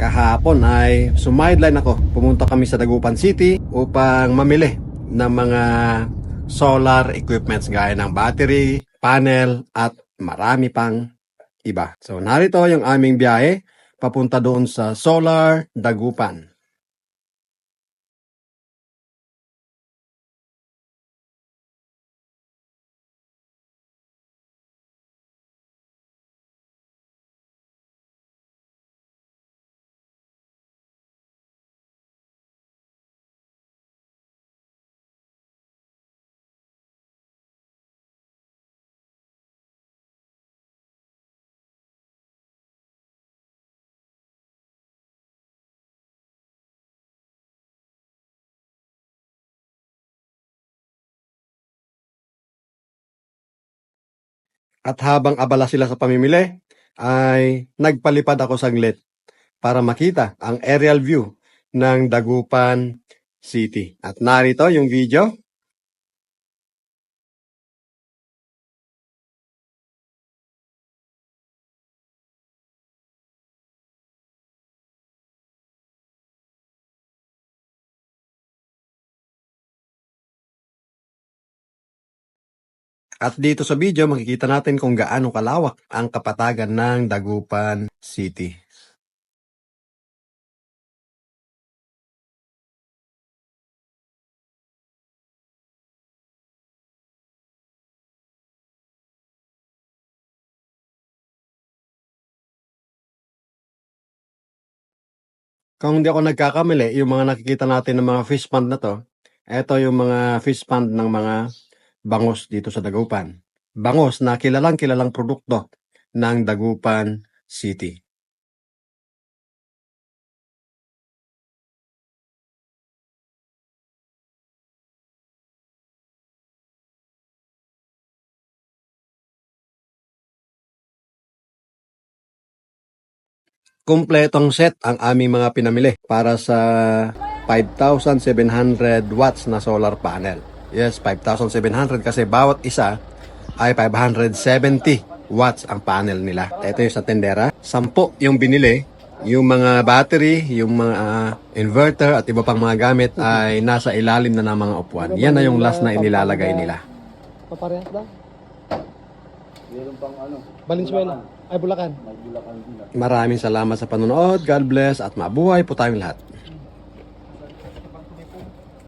Kahapon ay sumideline ako. Pumunta kami sa Dagupan City upang mamili ng mga solar equipments gaya ng battery, panel at marami pang iba. So narito yung aming biyahe papunta doon sa Solar Dagupan. At habang abala sila sa pamimili, ay nagpalipad ako saglit para makita ang aerial view ng Dagupan City. At narito yung video. At dito sa video, makikita natin kung gaano kalawak ang kapatagan ng Dagupan City. Kung hindi ako nagkakamali, yung mga nakikita natin ng mga fish pond na to, ito yung mga fish pond ng mga bangos dito sa Dagupan. Bangos na kilalang kilalang produkto ng Dagupan City. Kumpletong set ang aming mga pinamili para sa 5,700 watts na solar panel. Yes, 5,700 kasi bawat isa ay 570 watts ang panel nila. Ito yung sa tendera. Sampo yung binili. Yung mga battery, yung mga ah, inverter at iba pang mga gamit ay nasa ilalim na ng mga upuan. Yan na yung last na inilalagay nila. Paparehas ba? Meron pang ano, Valenzuela. Ay, Bulacan. ah. Maraming salamat sa panonood. God bless at mabuhay po tayong lahat.